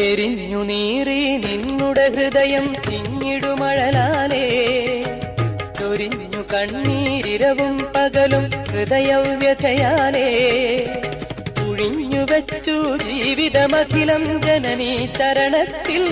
എരിഞ്ഞു നീറി നിന്നുടെ ഹൃദയം തിങ്ങിടുമഴലാലേ ചൊരിഞ്ഞു കണ്ണീരിരവും പകലും ഹൃദയവ്യഥയാലേ. കുഴിഞ്ഞു വെച്ചു ജീവിതമഖിലം ജനനീ ചരണത്തിൽ